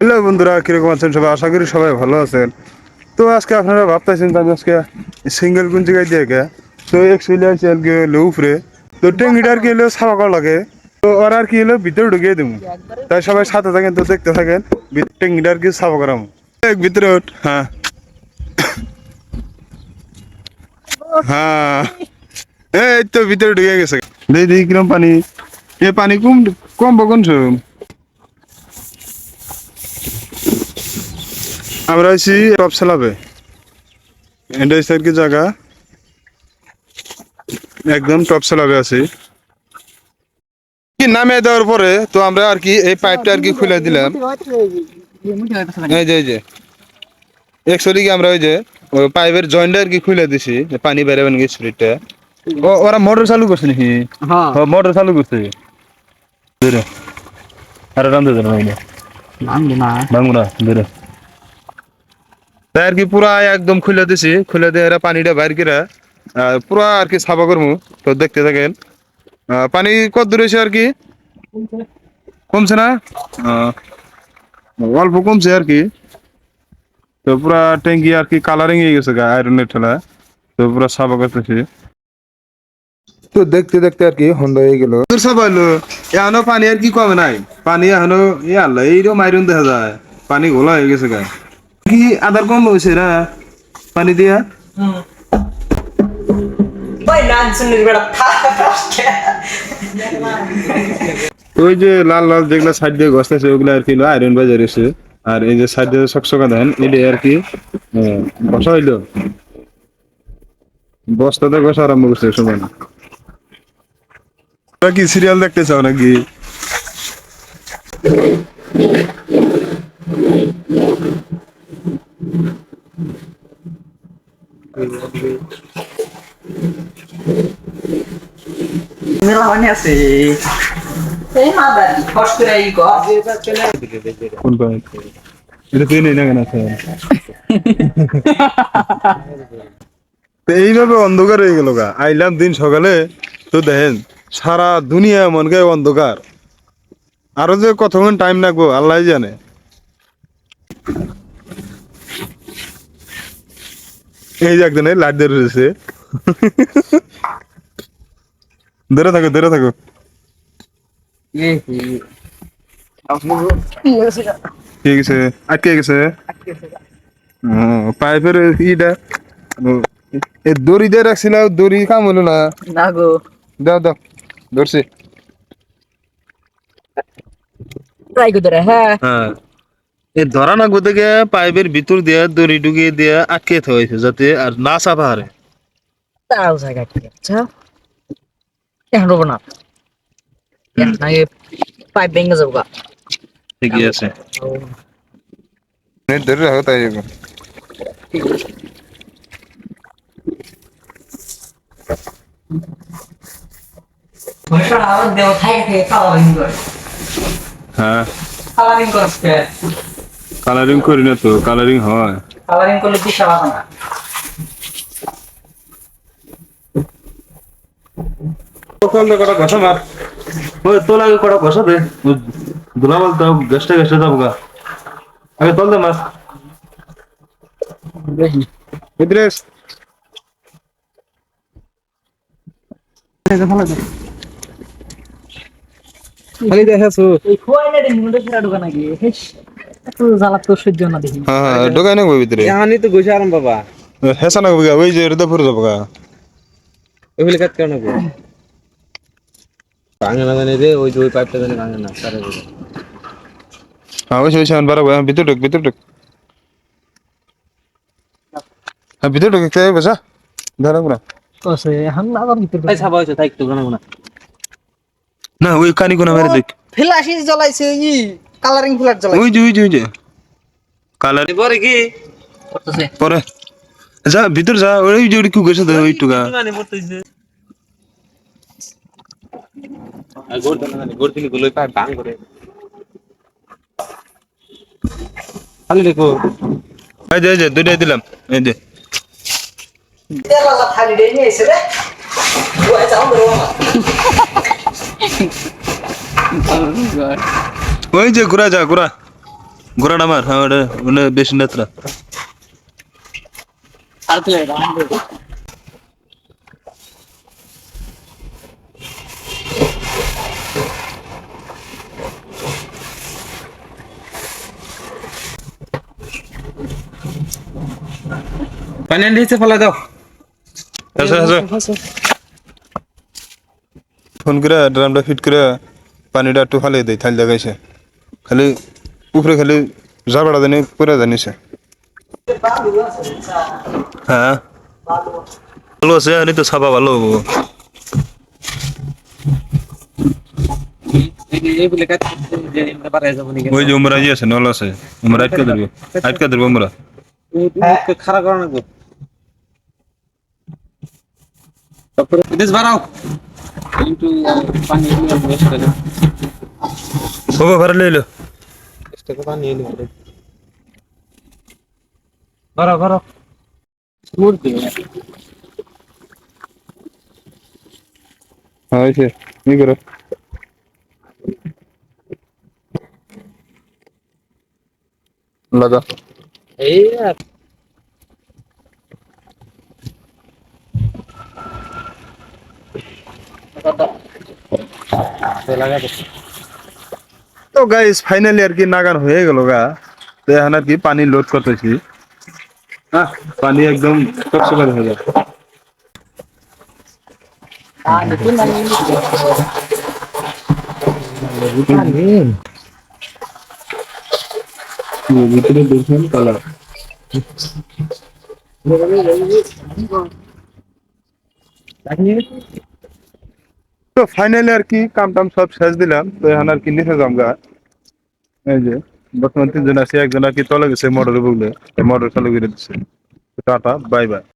Hello বন্ধুরা, কীরকম আছেন সবাই? আশা করি সবাই ভালো আছেন। তো আজকে আপনারা ভাবতেছেন আমি আজকে সিঙ্গেল কোন জায়গায় দিয়ে গে। তো একচুয়ালি আছে আর কি হলো উপরে। তো টেঙ্গিটা আর কি হলো সাফা করা লাগে। তো ওরা আর কি হলো ভিতরে ঢুকিয়ে দেবো তাই সবাই সাথে থাকেন তো দেখতে থাকেন। ভি- টেঙ্গিটা আর কি সাফা করাম। এক ভিতরে ওঠ হ্যাঁ। হ্যাঁ। এই তো ভিতরে ঢুকে গেছে। দেখি কিরম পানি? এ পানি কম কম বকন আমরা আছি টপ সেলাবে এটা হচ্ছে আর কি জায়গা। একদম টপ সেলাবে আছি। কি নামে দেওয়ার পরে তো আমরা আর কি এই পাইপটা আর কি খুলে দিলাম। এই যে এই যে। একচুয়ালি কি আমরা ওই যে ওই পাইপের জয়েন্টটা আর কি খুলে দিছি যে পানি বেরোবেন কি স্পিডটা ও ওরা মোটর চালু করছে নাকি? হ্যাঁ। ও মোটর চালু করছে। ধরে। আরে রান্ধে ধরে নামবো না বাংলা ধরে। তাই আর কি পুরা একদম খুলে দিছি খুলে দিয়ে এরা পানিটা বাইর করে পুরা আর কি সাফা করব তো দেখতে থাকেন পানি কত দূর হয়েছে আর কি? কমছে না? অল্প কমছে আর কি। তো পুরা ট্যাঙ্কি আর কি কালারিং হয়ে গেছে গা আয়রনের ঠেলা তো পুরা সাফা করতেছি। তো দেখতে দেখতে আর কি হন্ড হয়ে গেল। দূর সাফা হইল। এখনও পানি আর কি কমে নাই। পানি এখনও এ আল্লাহ এইরকম আয়রন দেখা যায়। পানি ঘোলা হয়ে গেছে গা। কি আদার কম হয়েছে না পানি দিয়া? ওই যে লাল লাল যেগুলা সাইড দিয়ে গছতেছে ওগুলা আর কি আয়রন বাজার এসে। আর এই যে সাইড দিয়ে সকসকা দেন এটা আর কি বসা হইল। বস্তাতে বসা আরম্ভ করছে সময়। না তোরা কি সিরিয়াল দেখতে চাও নাকি মেলা মানে আছে। এই মাদার ফস করে এই কর কোন পাইপ এটা তুই নেই না কেন আছে? তো এইভাবে অন্ধকার হয়ে গেল গা। আইলাম দিন সকালে তো দেখেন সারা দুনিয়া মনকে অন্ধকার। আরও যে কতক্ষণ টাইম লাগবো আল্লাহ জানে। এই যে একজনে লাইট ধরে রয়েছে। ধরে থাকো ধরে থাকো। ঠিক আছে আটকে গেছে। পাইপের ইটা এ দড়ি দিয়ে রাখছিল দড়ি কাম হলো না। না গো। দাও দাও ধরছি। ট্রাই করে হ্যাঁ। হ্যাঁ। এই ধরা না গো থেকে পাইপের ভিতর দিয়ে দড়ি ঢুকিয়ে দিয়ে আটকে থয়েছে যাতে আর না চাপা হারে। তাও জায়গা ঠিক আচ্ছা এখন রবো না পাইপ ভেঙে যাব গা ঠিকই আছে। ধরে রাখো তাই যাব। আমার দেও থাকে থেকে কালারিং করে হ্যাঁ। কালারিং করছে কালারিং করি না তো কালারিং হয়। কালারিং করলে দিশা পাবো না। কটা ঘষা মার। ওই তোর আগে কটা ঘষা দে। দুলাবাল তো গেস্টে গেস্টে যাব গা। আগে তোল দে মাছ ইদ্রেস। খালি দেখাছো এই খোয়াইলে দিন মুন্ডে ফেরা ঢোকা নাকি? হেস জ্বালা তো সহ্য না দেখি। হ্যাঁ হ্যাঁ ঢোকাই না ভিতরে? এখানে তো গৈছে আরাম বাবা হেসা না গা ওই যে হৃদয়পুর যাব গা। ওইগুলো কাট কেন ভাঙে না জানি রে ওই যে ওই পাইপটা জানি ভাঙে না তারে বলে। হ্যাঁ ওই ওই বারো ভিতর ঢুক ভিতর ঢুক হ্যাঁ ভিতর ঢুক কে বসা ধরা পুরা কসে এখন আবার ভিতর এই ছাপা হয়েছে তাই তো জানো না না ওই কানি কোনা মেরে দেখ ফ্ল্যাশি জ্বলাইছে ই কালারিং ফ্ল্যাশ জ্বলাইছে ওই যে ওই যে ওই যে কালার পরে কি করতেছে পরে যা ভিতর যা ওই যে ওই কু গেছে তো ওই টুকা মানে পড়তেছে আর গোর গুলোই করে। খালি দেখো। এই যে দুইটাই দিলাম। এই যে। ওই যে ঘুরা যা ঘুরা। গোড়াটা মার হ্যাঁ ওটা ওটা বেশি নেত্রা। আর পানি আনতে ফেলা দাও। আচ্ছা আচ্ছা ফোন করে ড্রামটা ফিট করে পানিটা একটু ফালিয়ে দেয় থাল জায়গাইছে খালি উপরে খালি জাবাড়া জানি পুরা জানিছে। হ্যাঁ ভালো আছে আমি তো ছাপা ভালো হব। এই বলে কাজ যে আমরা পারে যাব নি ওই যে উমরা জি আছে নল আছে। উমরা আটকে ধরবো আটকে ধরবো উমরা খারাপ করো না গো তারপরে দেশ বাড়াও কিন্তু পানি বেশ করে বাবা ভাড়া লইলো টাকা পানি এলো বাড়াও বাড়াও মূর্তি হ্যাঁ হয়েছে কি করো লাগা এই আর লাগা দে তো গাইস ফাইনালি আর কি নাগান হয়ে গেল গা তো এখন আর কি পানি লোড করতেছি হ্যাঁ পানি একদম টকসকার হয়ে যায় আর তুই না ভিতরে দেখুন কালার তো ফাইনালি আর কি কাম টাম সব শেষ দিলাম, তো এখন আর কি নিচে যাম গা। এই যে, বর্তমান তিনজন আছে, একজন আর কি তলে গেছে মোটরে বুগলে মোটর চালু করে দিচ্ছে টাটা বাই বাই